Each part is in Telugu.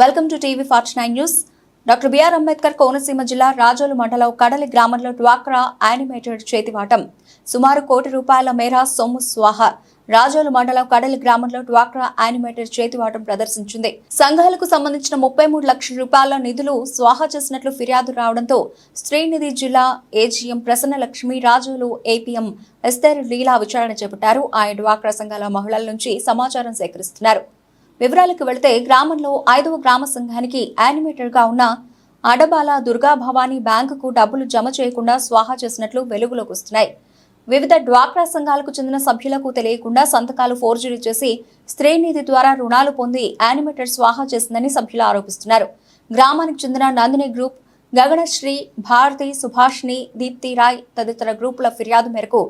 Welcome to TV forty nine news. Doctor B R Ambedkar Konaseema జిల్లా రాజోలు మండలం కడలి గ్రామంలో డ్వాక్రా యానిమేటెడ్ చేతివాటం. సుమారు కోటి రూపాయల మేర సొమ్ము స్వాహ. రాజోలు మండలం కడలి గ్రామంలో డ్వాక్రా యానిమేటెడ్ చేతివాటం ప్రదర్శించింది. సంఘాలకు సంబంధించిన ముప్పై మూడు లక్షల రూపాయల నిధులు స్వాహా చేసినట్లు ఫిర్యాదు రావడంతో శ్రీనిధి జిల్లా AGM Prasanna Lakshmi Razole APM Esther Leela విచారణ చేపట్టారు. ఆయన డ్వాక్రా సంఘాల మహిళల నుంచి సమాచారం సేకరిస్తున్నారు. వివరాలకు వెళితే గ్రామంలో ఐదవ గ్రామ సంఘానికి యానిమేటర్గా ఉన్న అడబాల దుర్గా భవానీ బ్యాంకుకు డబ్బులు జమ చేయకుండా స్వాహా చేసినట్లు వెలుగులోకి వస్తున్నాయి. వివిధ డ్వాక్రా సంఘాలకు చెందిన సభ్యులకు తెలియకుండా సంతకాలు ఫోర్జరీ చేసి స్త్రీనిధి ద్వారా రుణాలు పొంది యానిమేటర్ స్వాహా చేసిందని సభ్యులు ఆరోపిస్తున్నారు. గ్రామానికి చెందిన నందిని గ్రూప్ గగనశ్రీ భారతి సుభాష్ని దీప్తి రాయ్ తదితర గ్రూపుల ఫిర్యాదు మేరకు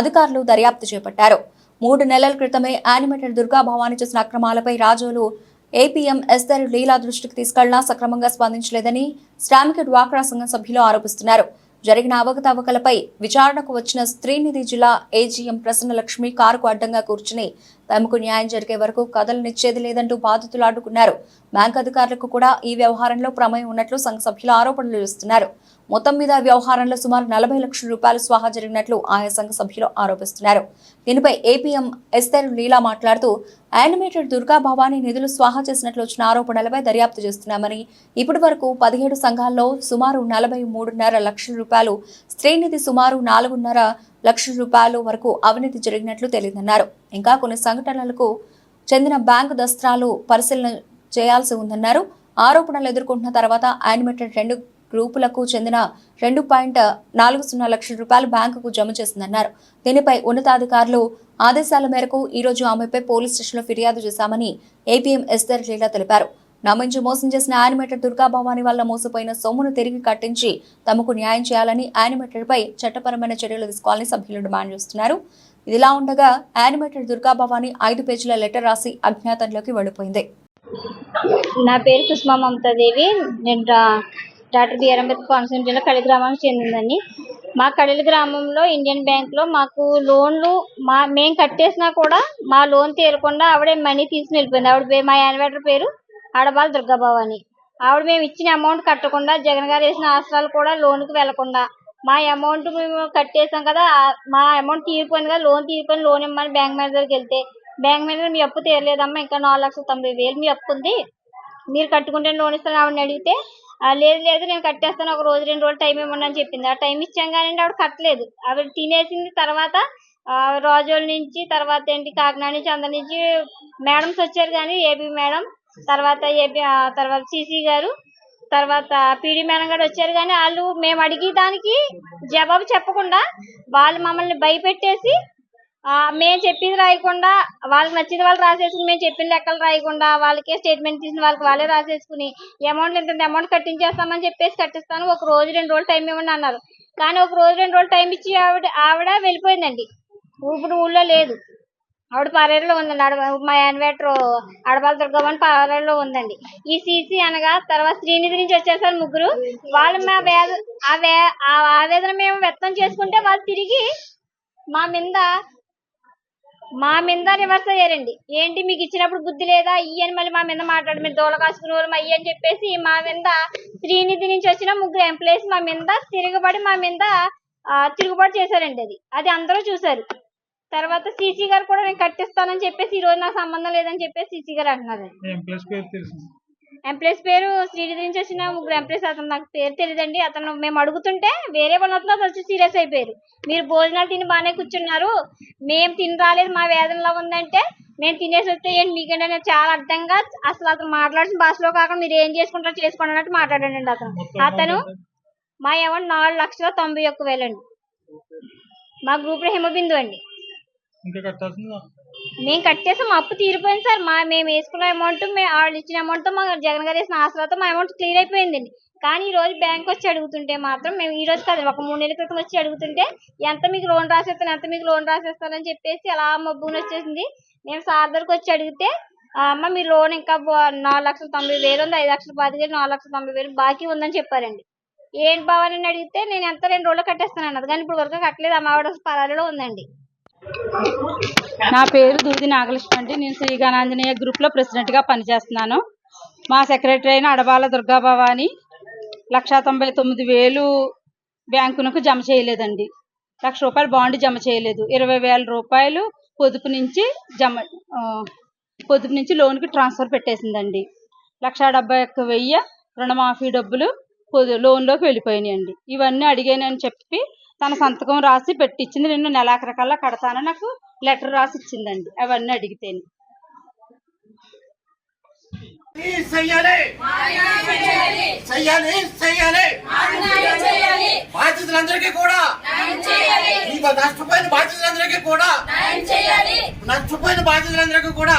అధికారులు దర్యాప్తు చేపట్టారు. మూడు నెలల క్రితమే యానిమేటెడ్ దుర్గా భవానీ చేసిన అక్రమాలపై రాజోలు ఏపీఎం ఎస్దర్ లీలా దృష్టికి తీసుకెళ్ళినా సక్రమంగా స్పందించలేదని శ్రామిక డ్వాక్రా సంఘం సభ్యులు ఆరోపిస్తున్నారు. జరిగిన అవకతవకలపై విచారణకు వచ్చిన స్త్రీనిధి జిల్లా ఏజీఎం ప్రసన్నలక్ష్మి కారుకు అడ్డంగా కూర్చుని తమకు న్యాయం జరిగే వరకు కథలనిచ్చేది లేదంటూ బాధితులు అడ్డుకున్నారు. బ్యాంక్ అధికారులకు కూడా ఈ వ్యవహారంలో ప్రమేయం ఉన్నట్లు సంఘ సభ్యులు ఆరోపణలు చేస్తున్నారు. మొత్తం మీద వ్యవహారంలో సుమారు నలభై లక్షల రూపాయలు స్వాహా జరిగినట్లు ఆయా సంఘ సభ్యులు ఆరోపిస్తున్నారు. దీనిపై ఏపీఎం ఎస్తర్ లీలా మాట్లాడుతూ యానిమేటెడ్ దుర్గా భవానీ నిధులు స్వాహా చేసినట్లు వచ్చిన ఆరోపణలపై దర్యాప్తు చేస్తున్నామని ఇప్పటి వరకు పదిహేడు సంఘాల్లో సుమారు నలభై మూడున్నర లక్షల రూపాయలు స్త్రీనిధి సుమారు నాలుగున్నర లక్షల రూపాయలు వరకు అవినీతి జరిగినట్లు తెలియదన్నారు ఇంకా కొన్ని సంఘటనలకు చెందిన బ్యాంకు దస్త్రాలు పరిశీలన చేయాల్సి ఉందన్నారు. ఆరోపణలు ఎదుర్కొంటున్న తర్వాత యానిమేటెడ్ రెండు గ్రూపులకు చెందిన రెండు పాయింట్ నాలుగు సున్నా లక్షల రూపాయలు బ్యాంకుకు జమ చేసిందన్నారు. దీనిపై ఉన్నతాధికారులు ఆదేశాల మేరకు ఈరోజు ఆమెపై పోలీస్ స్టేషన్లో ఫిర్యాదు చేశామని ఏపీఎం ఎస్దర్ లీలా తెలిపారు. నమ్మించి మోసం చేసిన యానిమేటర్ దుర్గా భవాని వల్ల మోసపోయిన సొమ్మును తిరిగి కట్టించి తమకు న్యాయం చేయాలని యానిమేటర్పై చట్టపరమైన చర్యలు తీసుకోవాలని సభ్యులు డిమాండ్ చేస్తున్నారు. ఇదిలా ఉండగా యానిమేటర్ దుర్గాభవాని ఐదు పేజీల లెటర్ రాసి అజ్ఞాతంలోకి వెళ్ళిపోయింది. నా పేరు కుసుమ మమతాదేవి. నేను డాక్టర్ బిఆర్ అంబేద్కర్ కోనసీమ జిల్లా కడలి గ్రామానికి చెందిందని మా కడలి గ్రామంలో ఇండియన్ బ్యాంక్లో మాకు లోన్లు మా మేము కట్టేసినా కూడా మా లోన్ తీరకుండా ఆవిడ మనీ తీసుకుని వెళ్ళిపోయింది. ఆవిడ మా యానివేటర్ పేరు ఆడబాల దుర్గాభవాని. ఆవిడ మేము ఇచ్చిన అమౌంట్ కట్టకుండా జగన్ గారు వేసిన ఆసరాలు కూడా లోన్కి వెళ్ళకుండా. మా అమౌంట్ మేము కట్టేసాం కదా మా అమౌంట్ తీరిపోయింది కదా లోన్ తీరిపోయిన లోన్ ఇమ్మని బ్యాంక్ మేనేజర్కి వెళ్తే. బ్యాంక్ మేనేజర్ మీ అప్పు తీరలేదమ్మా ఇంకా నాలుగు లక్షల తొంభై వేలు మీ అప్పు ఉంది. మీరు కట్టుకుంటే లోన్ ఇస్తాను ఆవిడని అడిగితే లేదు లేదు నేను కట్టేస్తాను ఒక రోజు రెండు రోజులు టైం ఇవ్వండి అని చెప్పింది. ఆ టైం ఇచ్చాం కానీ ఆవిడ కట్టలేదు. ఆవిడ తినేసింది తర్వాత రోజుల రాజోల నుంచి తర్వాత ఏంటి కాకినాడ నుంచి అందరి నుంచి మేడమ్స్ వచ్చారు కానీ ఏపీ మేడం తర్వాత ఏపీ ఆ, తర్వాత సీసీ గారు తర్వాత పీడీ మేడం గారు వచ్చారు కానీ వాళ్ళు మేము అడిగే దానికి జవాబు చెప్పకుండా వాళ్ళు మమ్మల్ని భయపెట్టేసి మేము చెప్పింది రాయకుండా వాళ్ళకి నచ్చింది వాళ్ళు రాసేసుకుని మేము చెప్పిన లెక్కలు రాయకుండా వాళ్ళకే స్టేట్మెంట్ తీసిన వాళ్ళకి వాళ్ళే రాసేసుకుని అమౌంట్ ఇంత అమౌంట్ కట్టించేస్తామని చెప్పేసి కట్టిస్తాను. ఒక రోజు రెండు రోజులు టైం ఇవ్వండి అన్నారు. కానీ ఒక రోజు రెండు రోజులు టైం ఇచ్చి ఆవిడ ఆవిడ వెళ్ళిపోయిందండి. ఇప్పుడు ఊళ్ళో లేదు. ఆవిడ పారేరులో ఉందండి. అడవ మా యాన్వేటర్ అడపాల దుర్గమ్మని పారేరులో ఉందండి. ఈ సీసీ అనగా తర్వాత శ్రీనిధి నుంచి వచ్చేసారు ముగ్గురు. వాళ్ళు మా వేద ఆ వే ఆ ఆవేదన మేము వ్యక్తం చేసుకుంటే వాళ్ళు తిరిగి మా మీద మా మీద రివర్స్ అయ్యారండి. ఏంటి మీకు ఇచ్చినప్పుడు బుద్ధి లేదా? ఇయ్యి మళ్ళీ మా మీద మాట్లాడు మీరు దూల కాసుకుని వాళ్ళు అయ్యి అని చెప్పేసి మా మీద శ్రీనిధి నుంచి వచ్చిన ముగ్గురు ఎంప్లాయీస్ మా మీద తిరగబడి మా మీద తిరుగుబాటు చేశారండి అది. అది అందరూ చూశారు. తర్వాత సీసీ గారు కూడా నేను కట్టిస్తానని చెప్పేసి ఈ రోజు నాకు సంబంధం లేదని చెప్పేసి సీసీ గారు అంటున్నారు. ఎంప్లాయీస్ పేరు శ్రీనిధి నుంచి వచ్చిన ముగ్గురు ఎంప్లాయీస్ అతను నాకు పేరు తెలియదండి. అతను మేము అడుగుతుంటే వేరే పని వస్తుంది అతను వచ్చి సీరియస్ అయిపోయారు. మీరు భోజనాలు తిని బాగానే కూర్చున్నారు. మేము తిని రాలేదు మా వేదనలో ఉందంటే మేము తినేసి వస్తే ఏంటి మీకంటే నేను చాలా అర్థంగా అసలు అతను మాట్లాడిన భాషలో కాకుండా మీరు ఏం చేసుకుంటారో చేసుకోండి అన్నట్టు మాట్లాడండి అతను. అతను? మా అమౌంట్ నాలుగు లక్షల తొంభై ఒక్క వేలండి. మా గ్రూప్లో హిమబిందు అండి. ఇంకా కట్టాల్సిందా? మేము కట్టేసాం అప్పు తీరిపోయింది సార్. మా మేము వేసుకున్న అమౌంట్ మేము వాళ్ళు ఇచ్చిన అమౌంట్ మా జగన్ గారు వేసిన ఆశలతో మా అమౌంట్ క్లియర్ అయిపోయిందండి. కానీ ఈ రోజు బ్యాంక్ వచ్చి అడుగుతుంటే మాత్రం మేము ఈ రోజు కాదు ఒక మూడు నెలల క్రితం వచ్చి అడుగుతుంటే ఎంత మీకు లోన్ రాసేస్తాను ఎంత మీకు లోన్ రాసేస్తానని చెప్పేసి అలా మబ్బుని వచ్చేసింది. మేము సార్ దగ్గరకు వచ్చి అడిగితే అమ్మ మీ లోన్ ఇంకా నాలుగు లక్షల తొంభై వేలు ఉంది ఐదు లక్షల వేలు నాలుగు లక్షల తొంభై వేలు బాకీ ఉందని చెప్పారండి. ఏంటి బావని అని అడిగితే నేను ఎంత రెండు రోజులు కట్టేస్తాను అన్నది. కానీ ఇప్పుడు వరకు కట్టలేదు అమ్మ ఆవిడ పరాలలో ఉందండి. నా పేరు దూది నాగలక్ష్మి అండి. నేను శ్రీగానాంజనేయ గ్రూప్లో ప్రెసిడెంట్గా పనిచేస్తున్నాను. మా సెక్రటరీ అయిన అడబాల దుర్గాభవాని లక్షా తొంభై తొమ్మిది వేలు బ్యాంకునకు జమ చేయలేదండి. లక్ష రూపాయలు బాండ్ జమ చేయలేదు. ఇరవై వేల రూపాయలు పొదుపు నుంచి జమ పొదుపు నుంచి లోన్కి ట్రాన్స్ఫర్ పెట్టేసిందండి. లక్ష డెబ్బై ఒక్క వెయ్యి రుణమాఫీ డబ్బులు పొదు లోన్లోకి వెళ్ళిపోయినాయండి. ఇవన్నీ అడిగానని చెప్పి తన సంతకం రాసి పెట్టించింది నేను నెలాఖరికల్లా కడతానని నాకు లెటర్ రాసి ఇచ్చిందండి అవన్నీ అడిగితేనే. బాధ్యతలందరికీ కూడా. ఈ నష్టపోయిన బాధ్యతలందరికీ కూడా. నష్టపోయిన బాధ్యతలందరికీ కూడా.